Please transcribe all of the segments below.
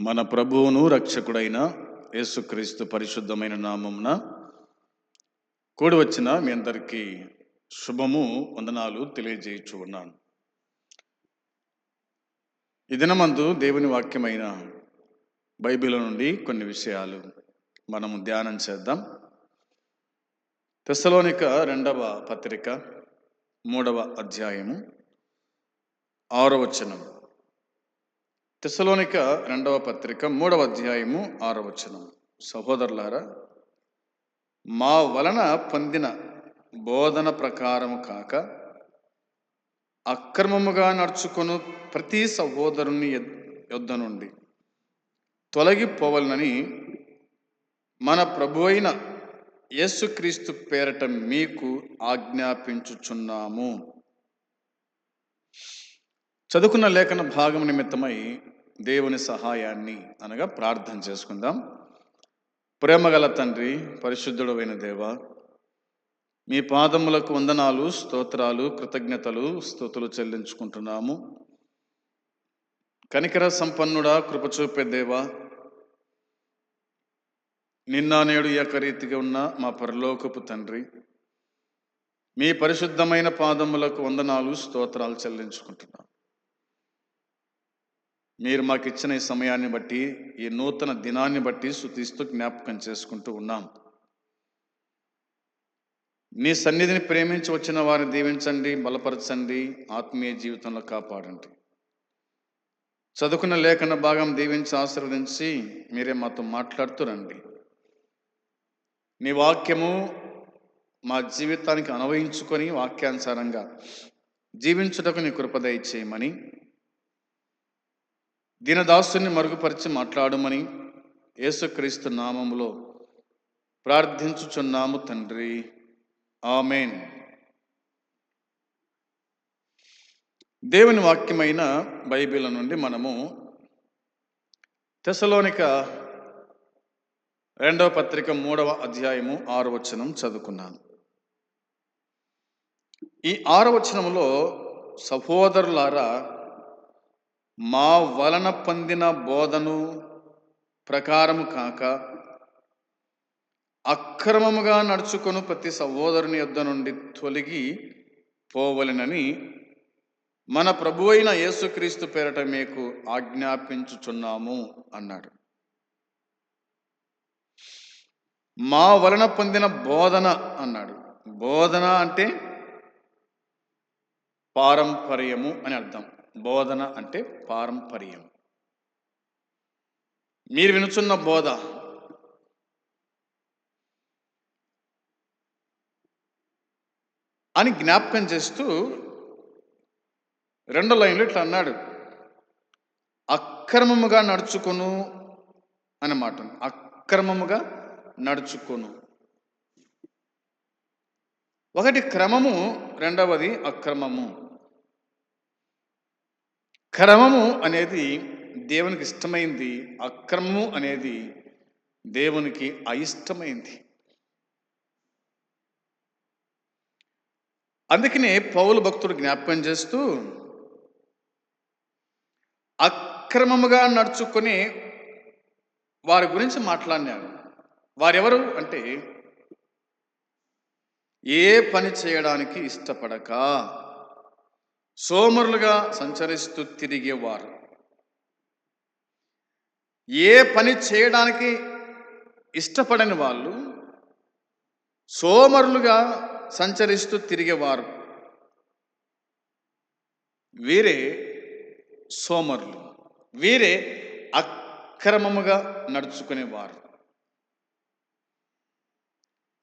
మన ప్రభువును రక్షకుడైన యేసుక్రీస్తు పరిశుద్ధమైన నామమున కూడి వచ్చిన మీ అందరికీ శుభము వందనాలు తెలియజేయచ్చు ఉన్నాను. ఈ దినమందు దేవుని వాక్యమైన బైబిల్ నుండి కొన్ని విషయాలు మనము ధ్యానం చేద్దాం. తెస్సలోనిక రెండవ పత్రిక మూడవ అధ్యాయము ఆరో వచనం. తెసలోనిక రెండవ పత్రిక మూడవ అధ్యాయము ఆరో వచనం. సహోదరులారా మా వలన పొందిన బోధన ప్రకారము కాక అక్రమముగా నడుచుకొను ప్రతి సహోదరుని యొద్ద నుండి తొలగిపోవలనని మన ప్రభు అయిన యేసుక్రీస్తు పేరట మీకు ఆజ్ఞాపించుచున్నాము. చదువుకున్న లేఖన భాగం నిమిత్తమై దేవుని సహాయాన్ని అనగా ప్రార్థన చేసుకుందాం. ప్రేమగల తండ్రి పరిశుద్ధుడమైన దేవ మీ పాదములకు వందనాలు స్తోత్రాలు కృతజ్ఞతలు స్తుతులు చెల్లించుకుంటున్నాము. కనికర సంపన్నుడా కృపచూపే దేవ దేవా నిన్న నేడు ఏకరీతిగా ఉన్న మా పరలోకపు తండ్రి మీ పరిశుద్ధమైన పాదములకు వందనాలు స్తోత్రాలు చెల్లించుకుంటున్నాం. మీరు మాకు ఇచ్చిన ఈ సమయాన్ని బట్టి ఈ నూతన దినాన్ని బట్టి శుతిస్తూ జ్ఞాపకం చేసుకుంటూ ఉన్నాం. నీ సన్నిధిని ప్రేమించి వచ్చిన వారిని దీవించండి బలపరచండి ఆత్మీయ జీవితంలో కాపాడండి. చదువుకున్న లేఖన భాగం దీవించి ఆశీర్వదించి మీరే మాతో మాట్లాడుతూ రండి. నీ వాక్యము మా జీవితానికి అనువయించుకొని వాక్యానుసారంగా జీవించుటకు నీ కృపద ఇచ్చేయమని దీనదాసుని మరుగుపరిచి మాట్లాడమని యేసుక్రీస్తు నామములో ప్రార్థించుచున్నాము తండ్రి. ఆమెన్. దేవుని వాక్యమైన బైబిల్ నుండి మనము తెసలోనిక రెండవ పత్రిక మూడవ అధ్యాయము ఆరు వచనం చదువుకున్నాను. ఈ ఆరు సహోదరులారా మా వలన పొందిన బోధను ప్రకారము కాక అక్రమముగా నడుచుకొను ప్రతి సహోదరుని యొద్ద నుండి తొలగి పోవలెనని మన ప్రభు అయిన యేసుక్రీస్తు పేరట మీకు ఆజ్ఞాపించుచున్నాము అన్నాడు. మా వలన పొందిన బోధన అన్నాడు. బోధన అంటే పారంపర్యము అని అర్థం. బోధన అంటే పారంపర్యం. మీరు వినుచున్న బోధ. అని జ్ఞాపకం చేస్తూ రెండో లైన్లో ఇట్లా అన్నాడు. అక్రమముగా నడుచుకొను అన్నమాట అక్రమముగా నడుచుకొను. ఒకటి క్రమము రెండవది అక్రమము. క్రమము అనేది దేవునికి ఇష్టమైంది అక్రమము అనేది దేవునికి అయిష్టమైంది. అందుకనే పౌలు భక్తుడు జ్ఞాపకం చేస్తూ అక్రమముగా నడుచుకొని వారి గురించి మాట్లాడినాడు. వారెవరు అంటే ఏ పని చేయడానికి ఇష్టపడక సోమరులుగా సంచరిస్తూ తిరిగేవారు. ఏ పని చేయడానికి ఇష్టపడని వాళ్ళు సోమరులుగా సంచరిస్తూ తిరిగేవారు. వీరే సోమరులు. వీరే అక్రమముగా నడుచుకునేవారు.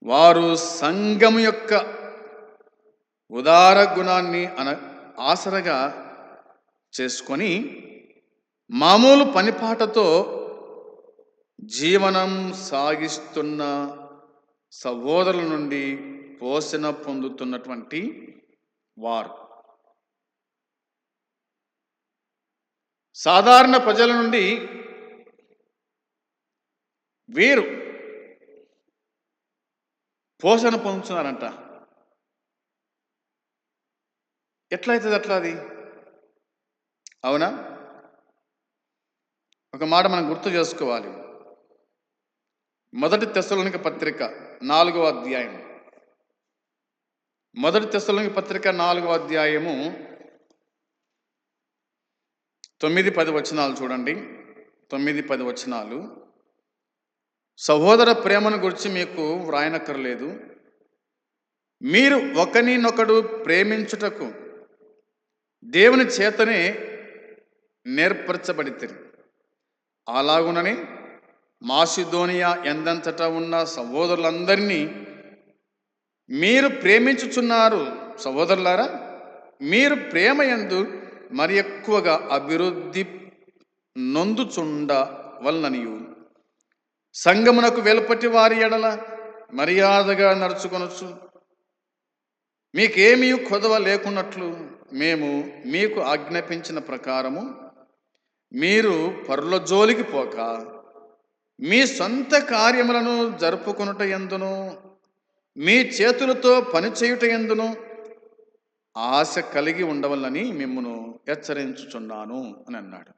వారు సంఘం యొక్క ఉదార గుణాన్ని అన ఆసరగా చేసుకొని మామూలు పనిపాటతో జీవనం సాగిస్తున్న సహోదరుల నుండి పోషణ పొందుతున్నటువంటి వారు. సాధారణ ప్రజల నుండి వీరు పోషణ పొందుతున్నారంట. ఎట్లయితుంది అట్లా అది? అవునా? ఒక మాట మనం గుర్తు చేసుకోవాలి. మొదటి తెశలోనిక పత్రిక నాలుగవ అధ్యాయం. మొదటి తెశలోనిక పత్రిక నాలుగవ అధ్యాయము తొమ్మిది పది వచనాలు చూడండి. తొమ్మిది పది వచనాలు. సహోదర ప్రేమను గురించి మీకు వ్రాయనక్కర్లేదు. మీరు ఒకరినొకడు ప్రేమించుటకు దేవుని చేతనే నేర్పరచబడితే అలాగునని మాసిదోనియా ఎందంతటా ఉన్న సహోదరులందరినీ మీరు ప్రేమించుచున్నారు. సహోదరులారా మీరు ప్రేమ ఎందు మరి ఎక్కువగా అభివృద్ధి నొందుచుండ వలననియు. సంగమునకు వెలుపటి వారి ఎడల మర్యాదగా నడుచుకొనొచ్చు. మీకేమీ కొదవ లేకున్నట్లు మేము మీకు ఆజ్ఞాపించిన ప్రకారము మీరు పరుల జోలికి పోక మీ సొంత కార్యములను జరుపుకొనుట ఎందును? మీ చేతులతో పని చేయుట ఎందును? ఆశ కలిగి ఉండవల్లని మిమ్మను హెచ్చరించుచున్నాను అని అన్నాడు.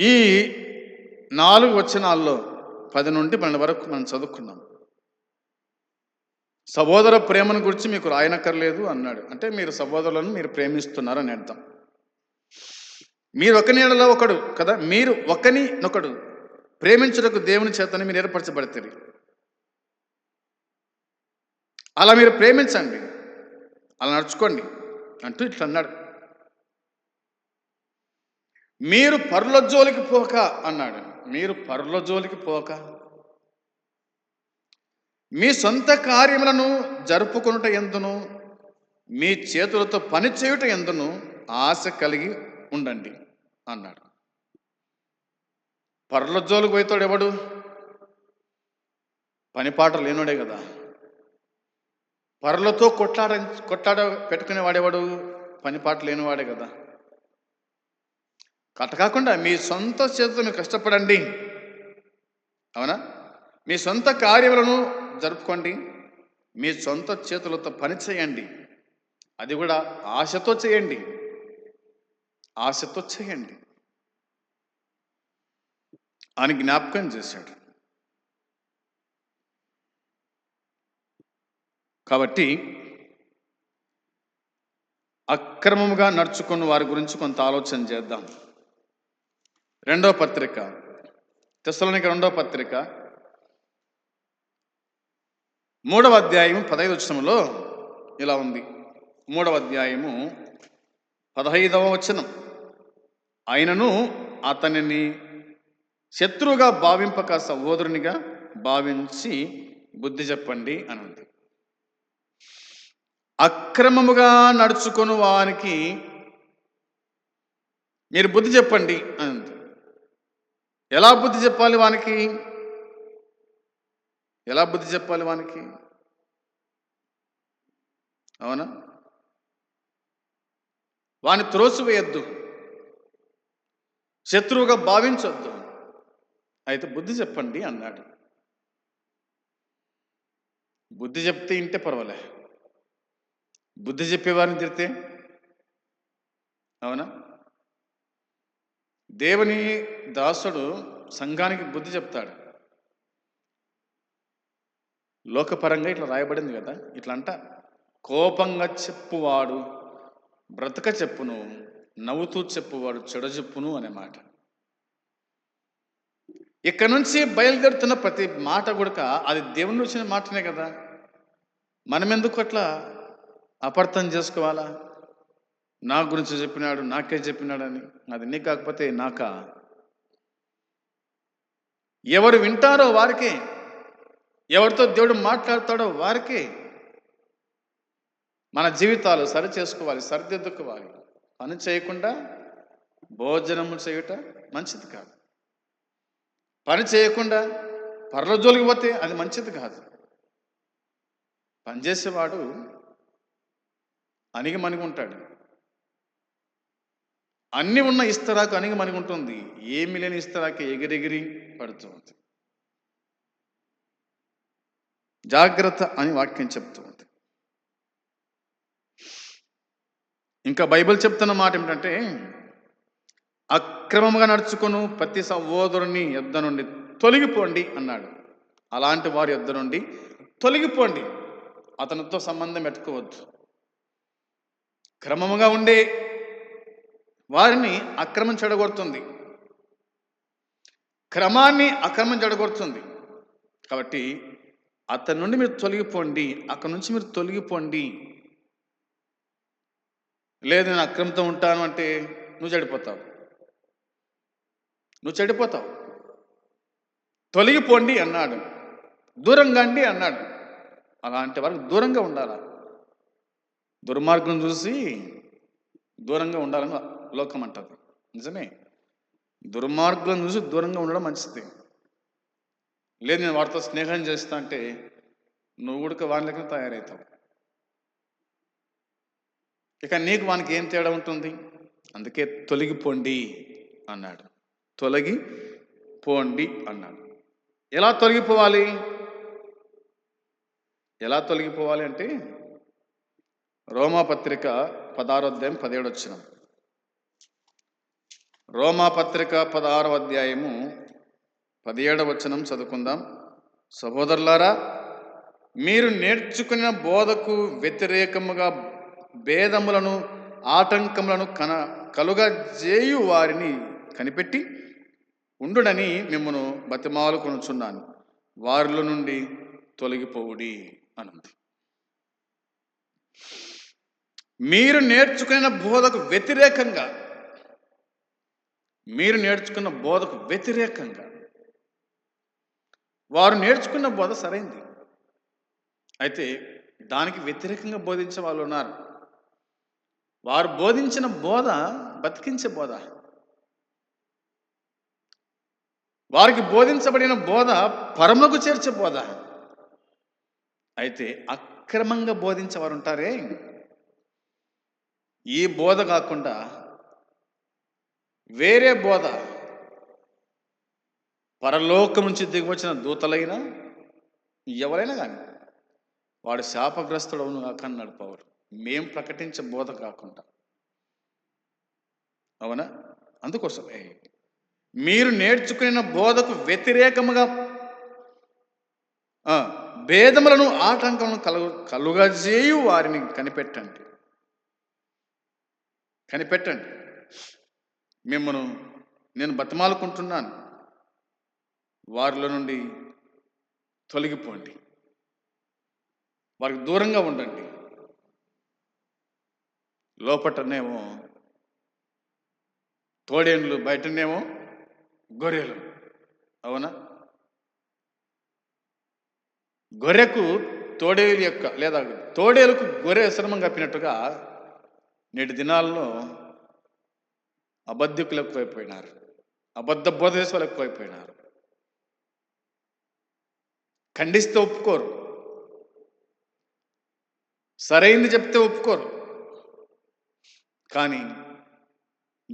ఈ నాలుగు వచనాల్లో పది నుండి పన్నెండు వరకు మనం చదువుకున్నాం. సహోదర ప్రేమను గురించి మీకు రాయనక్కర్లేదు అన్నాడు. అంటే మీరు సహోదరులను మీరు ప్రేమిస్తున్నారని అర్థం. మీరు ఒక నీడలో ఒకడు కదా మీరు ఒకని నొకడు ప్రేమించుటకు దేవుని చేతని మీరు ఏర్పరచబడతారు. అలా మీరు ప్రేమించండి. అలా నడుచుకోండి అంటూ ఇట్లా అన్నాడు. మీరు పరుల జోలికి పోక అన్నాడు. మీరు పరుల జోలికి పోక మీ సొంత కార్యములను జరుపుకొనుట ఎందును? మీ చేతులతో పని చేయుట ఎందును? ఆశ కలిగి ఉండండి అన్నాడు. పర్లజోలుకు జోలికి పోతాడు ఎవడు? పనిపాట లేనుడే కదా. పర్లతో కొట్లాడ కొట్లాడ పెట్టుకునే వాడేవాడు పనిపాట లేనివాడే కదా. కట్ట కాకుండా మీ సొంత చేతితో మీరు కష్టపడండి. అవునా? మీ సొంత కార్యములను జరుపుకోండి. మీ సొంత చేతులతో పని చేయండి. అది కూడా ఆశతో చేయండి. ఆశతో చేయండి. అని జ్ఞాపకం చేశాడు. కాబట్టి అక్రమముగా నడుచుకున్న వారి గురించి కొంత ఆలోచన చేద్దాం. రెండవ పత్రిక తెసలోనికి రెండో పత్రిక మూడవ అధ్యాయము పదహైదు వచనంలో ఇలా ఉంది. మూడవ అధ్యాయము పదహైదవ వచనం. ఆయనను అతనిని శత్రువుగా భావింపక సహోదరునిగా భావించి బుద్ధి చెప్పండి అని ఉంది అక్రమముగా నడుచుకొని వానికి మీరు బుద్ధి చెప్పండి అని ఉంది ఎలా బుద్ధి చెప్పాలి వానికి? ఎలా బుద్ధి చెప్పాలి వానికి? అవునా? వాని త్రోసివేయద్దు. శత్రువుగా భావించొద్దు. అయితే బుద్ధి చెప్పండి అన్నాడు. బుద్ధి చెప్తే ఇంటే పర్వాలే. బుద్ధి చెప్పేవారిని తిడితే? అవునా? దేవుని దాసుడు సంఘానికి బుద్ధి చెప్తాడు. లోకపరంగా ఇట్లా రాయబడింది కదా ఇట్లా అంట కోపంగా చెప్పువాడు బ్రతక చెప్పును నవ్వుతూ చెప్పువాడు చెడ చెప్పును అనే మాట. ఇక్కడ నుంచి బయలుదేరుతున్న ప్రతి మాట కూడక అది దేవుని వచ్చిన మాటనే కదా. మనం ఎందుకు అట్లా అపార్థం చేసుకోవాలా? నా గురించి చెప్పినాడు నాకే చెప్పినాడని. అది నీ కాకపోతే నాకా? ఎవరు వింటారో వారికే ఎవరితో దేవుడు మాట్లాడతాడో వారికే మన జీవితాలు సరి చేసుకోవాలి సరిదిద్దుకోవాలి. పని చేయకుండా భోజనము చేయుట మంచిది కాదు. పని చేయకుండా పర్ల జోలికి పోతే అది మంచిది కాదు. పనిచేసేవాడు అణిగి మణిగి ఉంటాడు. అన్ని ఉన్న ఇస్తరాకు అణిగి మణిగి ఉంటుంది. ఏమి లేని ఇస్తరాకు ఎగిరెగిరి పడుతుంది జాగ్రత్త అని వాక్యం చెప్తూ ఉంది. ఇంకా బైబిల్ చెప్తున్న మాట ఏమిటంటే అక్రమంగా నడుచుకును ప్రతి సహోదరుని యుద్ధ నుండి తొలగిపోండి అన్నాడు. అలాంటి వారి యుద్ధ నుండి తొలగిపోండి. అతనితో సంబంధం పెట్టుకోవద్దు. క్రమముగా ఉండే వారిని అక్రమం చెడగొడుతుంది. క్రమాన్ని అక్రమం చెడగొడుతుంది. కాబట్టి అతని నుండి మీరు తొలగిపోండి అక్కడి నుంచి మీరు తొలగిపోండి. లేదు నేను అక్రమంతో ఉంటాను అంటే నువ్వు చెడిపోతావు. నువ్వు చెడిపోతావు. తొలగిపోండి అన్నాడు. దూరంగా అండి అన్నాడు. అలాంటి వారికి దూరంగా ఉండాలా? దుర్మార్గం చూసి దూరంగా ఉండాలని లోకం అంటారు నిజమే? దుర్మార్గులను చూసి దూరంగా ఉండడం మంచిది. లేదు నేను వాడితో స్నేహం చేస్తా అంటే నువ్వు కూడా వాని లెక్కన తయారవుతావు ఇక నీకు వానికి ఏం తేడా ఉంటుంది? అందుకే తొలగిపోండి అన్నాడు. తొలగి పోండి అన్నాడు. ఎలా తొలగిపోవాలి? ఎలా తొలగిపోవాలి అంటే రోమాపత్రిక పదహారో అధ్యాయం పదిహేడు వచ్చిన రోమాపత్రిక పదహారో అధ్యాయము పదిహేడవ వచనం చదువుకుందాం. సహోదరులారా మీరు నేర్చుకున్న బోధకు వ్యతిరేకముగా భేదములను ఆటంకములను కన కలుగజేయు వారిని కనిపెట్టి ఉండుడని మిమ్మను బతిమాలు కొనుచున్నాను వారిలో నుండి తొలగిపోవుడి అనుంది మీరు నేర్చుకున్న బోధకు వ్యతిరేకంగా మీరు నేర్చుకున్న బోధకు వ్యతిరేకంగా వారు నేర్చుకున్న బోధ సరైంది. అయితే దానికి వ్యతిరేకంగా బోధించే వాళ్ళు ఉన్నారు. వారు బోధించిన బోధ బతికించే బోధ. వారికి బోధించబడిన బోధ పరమకు చేర్చే బోధ. అయితే అక్రమంగా బోధించేవారు ఉంటారే? ఈ బోధ కాకుండా వేరే బోధ పరలోకం నుంచి దిగివచ్చిన దూతలైనా ఎవరైనా కానీ వాడు శాపగ్రస్తుడు అవును కాక అన్నాడు పౌరు మేం ప్రకటించే బోధ కాకుండా. అవునా? అందుకోసమే మీరు నేర్చుకున్న బోధకు వ్యతిరేకముగా భేదములను ఆటంకములను కలుగు కలుగజేయు వారిని కనిపెట్టండి. కనిపెట్టండి. మిమ్మను నేను బతిమాలుకుంటున్నాను. వారిలో నుండి తొలగిపోండి. వారికి దూరంగా ఉండండి. లోపటనేమో తోడేండ్లు బయటనేమో గొర్రెలు. అవునా? గొర్రెకు తోడేలు యొక్క లేదా తోడేలకు గొర్రె శ్రమం కప్పినట్టుగా నేటి దినాల్లో అబద్ధికులు ఎక్కువైపోయినారు. అబద్ధ బోధేశ్వలు ఎక్కువైపోయినారు. ఖండిస్తే ఒప్పుకోరు. సరైంది చెప్తే ఒప్పుకోరు. కానీ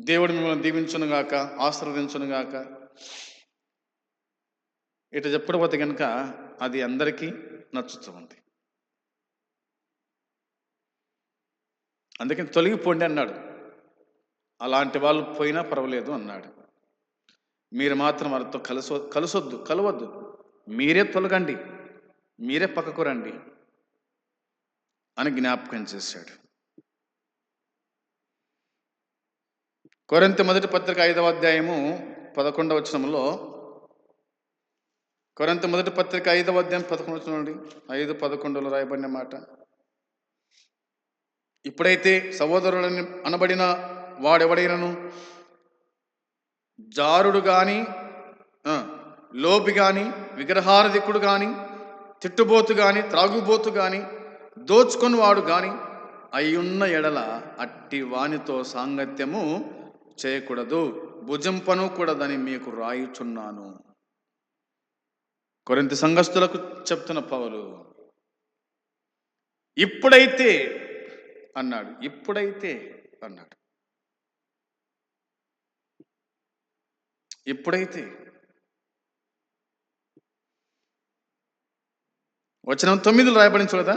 దేవుడు మిమ్మల్ని దీవించునుగాక ఆశీర్వదించునుగాక ఇటు చెప్పకపోతే కనుక అది అందరికీ నచ్చుతుంది అందుకని తొలగిపోండి అన్నాడు. అలాంటి వాళ్ళు పోయినా పర్వాలేదు అన్నాడు. మీరు మాత్రం వారితో కలస కలసొద్దు కలవద్దు. మీరే తొలగండి మీరే పక్కకు రండి అని జ్ఞాపకం చేశాడు. కొరంత మొదటి పత్రిక ఐదవ అధ్యాయము పదకొండవ వచనంలో కొరంత మొదటి పత్రిక ఐదవ అధ్యాయం పదకొండు వచనండి ఐదు పదకొండులో రాయబడిన మాట. ఇప్పుడైతే సహోదరులని అనబడిన వాడెవడైనను? జారుడు కానీ లోపి కానీ విగ్రహారధికుడు కానీ తిట్టుబోతు కానీ త్రాగుబోతు కానీ దోచుకొని వాడు అయ్యున్న ఎడల అట్టి వానితో సాంగత్యము చేయకూడదు భుజంపనుకూడదని మీకు రాయుచున్నాను. కొరింత సంఘస్థులకు చెప్తున్న పౌలు ఇప్పుడైతే అన్నాడు ఇప్పుడైతే అన్నాడు. ఇప్పుడైతే వచనం తొమ్మిదిలో రాయబడింది చూడదా?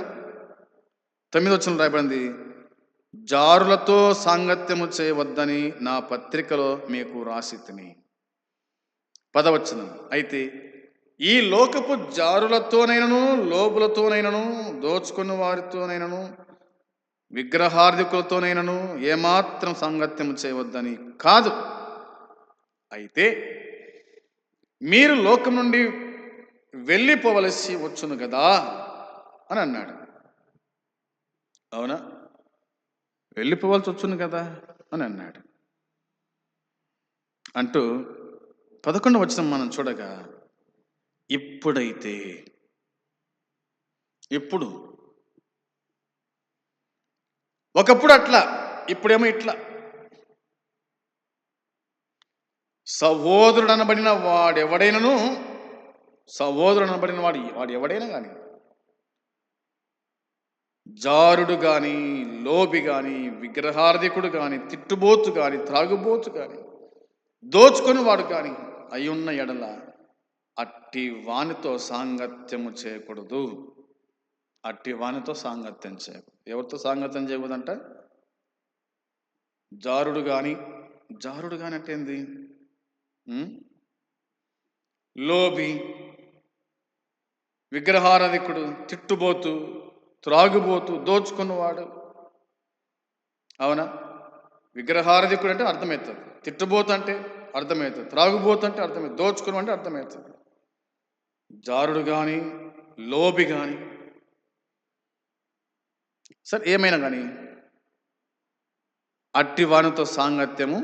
తొమ్మిది వచనం రాయబడింది జారులతో సాంగత్యము చేయవద్దని నా పత్రికలో మీకు రాసి తిని పదవచనం. అయితే ఈ లోకపు జారులతోనైనను లోబులతోనైనను దోచుకున్న వారితోనైనను విగ్రహార్థికులతోనైనను ఏమాత్రం సాంగత్యము చేయవద్దని కాదు. అయితే మీరు లోకం నుండి వెళ్ళిపోవలసి వచ్చును కదా అని అన్నాడు. అవునా? వెళ్ళిపోవాల్సి వచ్చును కదా అని అన్నాడు. అంటూ పదకొండు వచ్చిన మనం చూడగా ఇప్పుడైతే ఇప్పుడు ఒకప్పుడు అట్లా ఇప్పుడేమో ఇట్లా. సహోదరుడు అనబడిన వాడెవడైనను సహోదరుడు అనబడిన వాడు వాడు ఎవడైనా కానీ జారుడు కానీ లోబి కానీ విగ్రహార్థికుడు కానీ తిట్టుబోతు కానీ త్రాగుబోతు కానీ దోచుకుని వాడు కానీ అయ్యున్న ఎడల అట్టి వానితో సాంగత్యము చేయకూడదు. అట్టి వానితో సాంగత్యం చేయకూడదు ఎవరితో సాంగత్యం చేయకూడదంట? జారుడు కానీ జారుడు కానీ అంటే ఏంది? లోబి విగ్రహారాధికుడు తిట్టుబోతు త్రాగుబోతు దోచుకున్నవాడు. అవునా? విగ్రహారధికుడు అంటే అర్థమవుతుంది తిట్టుబోతు అంటే అర్థమవుతుంది త్రాగుబోతు అంటే అర్థమవుతుంది దోచుకుని అంటే అర్థమవుతుంది జారుడు కానీ లోబి కానీ సరే ఏమైనా కానీ అట్టివానితో సాంగత్యము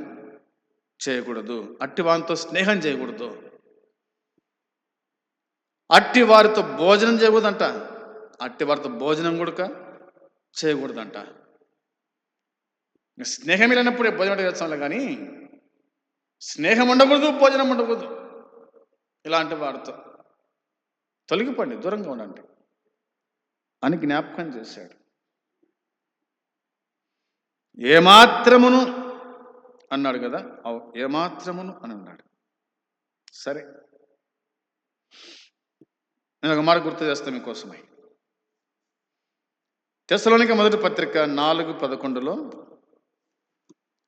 చేయకూడదు. అట్టివానితో స్నేహం చేయకూడదు. అట్టి వారితో భోజనం చేయకూడదంట. అట్టి వారితో భోజనం కూడా చేయకూడదంట. స్నేహం లేనప్పుడే భోజనం చేస్తాంలే కానీ స్నేహం ఉండకూడదు భోజనం ఉండకూడదు. ఇలాంటి వారితో తొలగిపోండి దూరంగా ఉండండి అని జ్ఞాపకం చేశాడు. ఏమాత్రమును అన్నాడు కదా ఏమాత్రమును అని అన్నాడు. సరే. నేను ఒక మాట గుర్తు చేస్తాను మీకోసమై. తెసలోనిక మొదటి పత్రిక నాలుగు పదకొండులో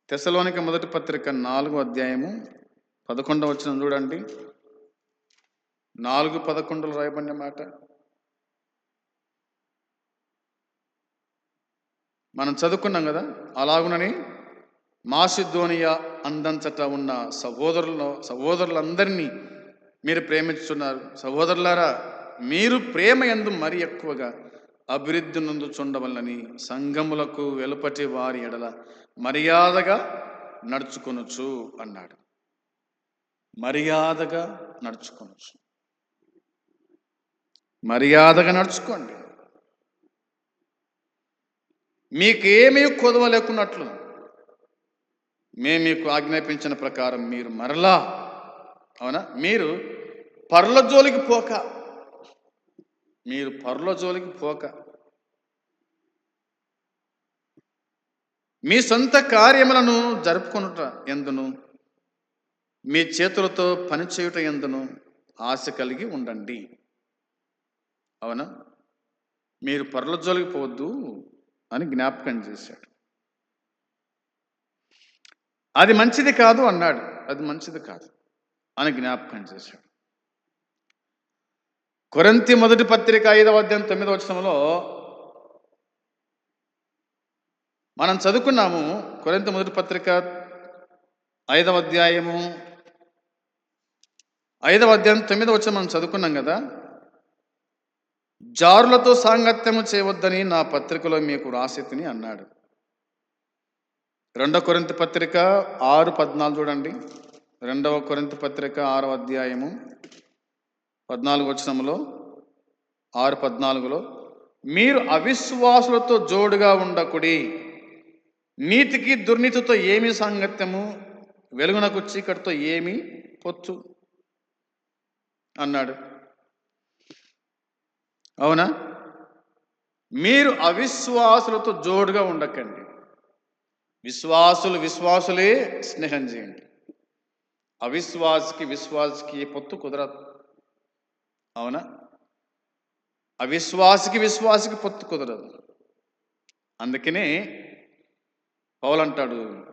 తెసలోనిక మొదటి పత్రిక నాలుగు అధ్యాయము పదకొండవ వచ్చిన చూడండి. నాలుగు పదకొండులో రాయబడిన మాట. మనం చదువుకున్నాం కదా అలాగునని మాసిద్ధోనియా అందంచట ఉన్న సహోదరులను సహోదరులందరినీ మీరు ప్రేమిస్తున్నారు సహోదరులారా మీరు ప్రేమ ఎందు మరి ఎక్కువగా అభివృద్ధి నందుచుండవల్లని సంఘములకు వెలుపటి వారి ఎడల మర్యాదగా నడుచుకొనొచ్చు అన్నాడు. మర్యాదగా నడుచుకొనొచ్చు మర్యాదగా నడుచుకోండి. మీకేమీ కొదవ లేకున్నట్లు మేము మీకు ఆజ్ఞాపించిన ప్రకారం మీరు మరలా అవునా? మీరు పర్ల జోలికి పోక మీరు పరుల జోలికి పోక. మీ సొంత కార్యములను జరుపుకొనుట ఎందును? మీ చేతులతో పనిచేయుట ఎందును? ఆశ కలిగి ఉండండి. అవునా? మీరు పరుల జోలికి పోవద్దు అని జ్ఞాపకం చేశాడు. అది మంచిది కాదు అన్నాడు. అది మంచిది కాదు అని జ్ఞాపకం చేశాడు. కొరంతి మొదటి పత్రిక ఐదవ అధ్యాయం తొమ్మిదవ వచనంలో మనం చదువుకున్నాము కొరింత మొదటి పత్రిక ఐదవ అధ్యాయము. ఐదవ అధ్యాయం తొమ్మిదవ వచనం మనం చదువుకున్నాం కదా? జారులతో సాంగత్యము చేయవద్దని నా పత్రికలో మీకు రాసితిని అన్నాడు. రెండవ కొరింత పత్రిక ఆరు పద్నాలుగు చూడండి. రెండవ కొరింత పత్రిక ఆరవ అధ్యాయము. పద్నాలుగు వచనంలో ఆరు పద్నాలుగులో మీరు అవిశ్వాసులతో జోడుగా ఉండకుడి. నీతికి దుర్నీతితో ఏమి సాంగత్యము? వెలుగునకు చీకటితో ఏమి పొచ్చు అన్నాడు. అవునా? మీరు అవిశ్వాసులతో జోడుగా ఉండకండి. విశ్వాసులు విశ్వాసులే స్నేహం చేయండి. అవిశ్వాసకి విశ్వాసకి పొత్తు కుదరదు. అవునా? అవిశ్వాసికి విశ్వాసికి పొత్తు కుదరదు. అందుకనే పౌలంటాడు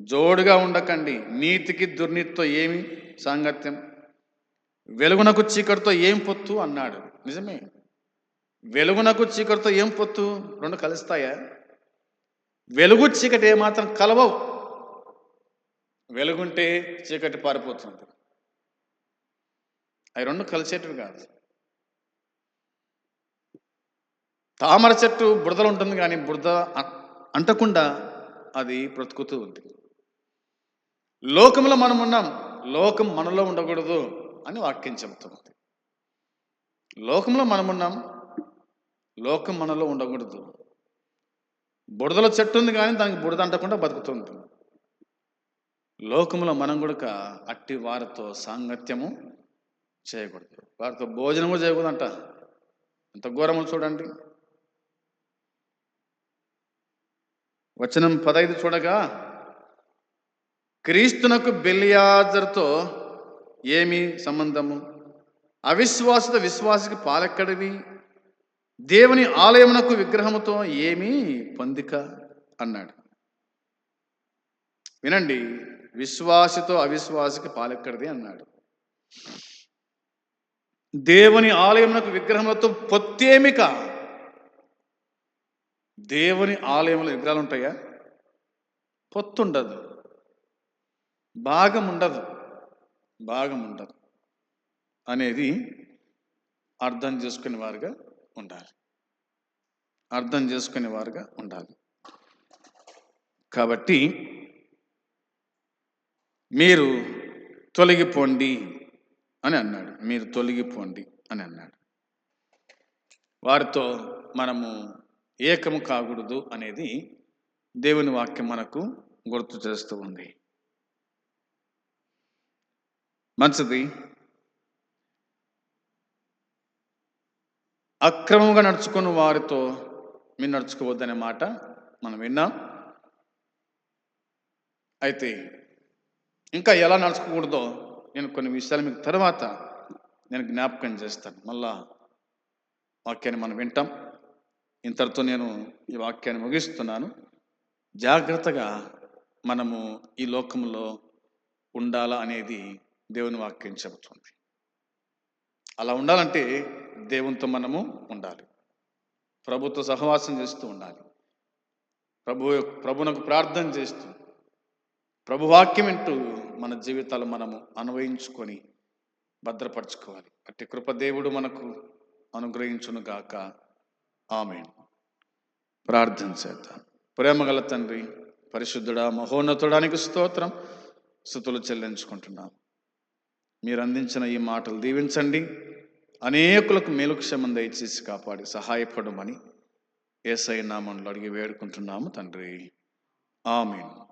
జోడుగా ఉండకండి. నీతికి దుర్నీతితో ఏమి సాంగత్యం? వెలుగునకు చీకటితో ఏం పొత్తు? అన్నాడు. నిజమే. వెలుగునకు చీకటితో ఏం పొత్తు? రెండు కలుస్తాయా? వెలుగు చీకటి ఏమాత్రం కలవవు. వెలుగుంటే చీకటి పారిపోతుంది. అవి రెండు కలిసేటివి కాదు. తామర చెట్టు బురదలో ఉంటుంది కానీ బురద అంటకుండా అది బ్రతుకుతూ ఉంది. లోకంలో మనం ఉన్నాం లోకం మనలో ఉండకూడదు అని వాక్యం చెబుతుంది లోకంలో మనం ఉన్నాం లోకం మనలో ఉండకూడదు. బురదలో చెట్టు ఉంది కానీ దానికి బురద అంటకుండా బతుకుతుంది లోకంలో మనం కూడా అట్టి వారితో సాంగత్యము చేయకూడదు. వారితో భోజనము చేయకూడదంట. ఎంత ఘోరము చూడండి. వచనం పదైదు చూడగా క్రీస్తునకు బెలియాజర్తో ఏమి సంబంధము? అవిశ్వాసిత విశ్వాసకి పాలెక్కడివి దేవుని ఆలయమునకు విగ్రహముతో ఏమి పొందిక? అన్నాడు. వినండి విశ్వాసితో అవిశ్వాసికి పాలెక్కడిది? అన్నాడు. దేవుని ఆలయమునకు విగ్రహములతో పొత్తేమిక? దేవుని ఆలయంలో విగ్రహాలు ఉంటాయా? పొత్తుండదు. భాగం ఉండదు భాగం ఉండదు అనేది అర్థం చేసుకునే వారుగా ఉండాలి. అర్థం చేసుకునే వారుగా ఉండాలి. కాబట్టి మీరు తొలగిపోండి. అని అన్నాడు. మీరు తొలగిపోండి అని అన్నాడు. వారితో మనము ఏకము కాకూడదు అనేది దేవుని వాక్యం మనకు గుర్తు చేస్తూ ఉంది. మంచిది అక్రమంగా నడుచుకున్న వారితో మీరు నడుచుకోవద్దనే మాట మనం విన్నాం. అయితే ఇంకా ఎలా నడుచుకోకూడదో నేను కొన్ని విషయాలు మీకు తర్వాత నేను జ్ఞాపకం చేస్తాను. మళ్ళా వాక్యాన్ని మనం వింటాం. ఇంతటితో నేను ఈ వాక్యాన్ని ముగిస్తున్నాను. జాగ్రత్తగా మనము ఈ లోకంలో ఉండాలా అనేది దేవుని వాక్యం చెబుతుంది. అలా ఉండాలంటే దేవునితో మనము ఉండాలి. ప్రభుత్వ సహవాసం చేస్తూ ఉండాలి. ప్రభు ప్రభునకు ప్రార్థన చేస్తూ ప్రభువాక్యం మన జీవితాలు మనము అన్వయించుకొని భద్రపరచుకోవాలి. అట్టి కృపదేవుడు మనకు అనుగ్రహించును గాక ఆమె ప్రార్థన చేద్దాం. ప్రేమగల తండ్రి పరిశుద్ధుడా మహోన్నతుడానికి స్తోత్రం. స్థుతులు చెల్లించుకుంటున్నాం. మీరు అందించిన ఈ మాటలు దీవించండి. అనేకులకు మేలుక్షేమం దయచేసి కాపాడి సహాయపడమని ఏసై నామంలో అడిగి వేడుకుంటున్నాము తండ్రి. ఆమెను.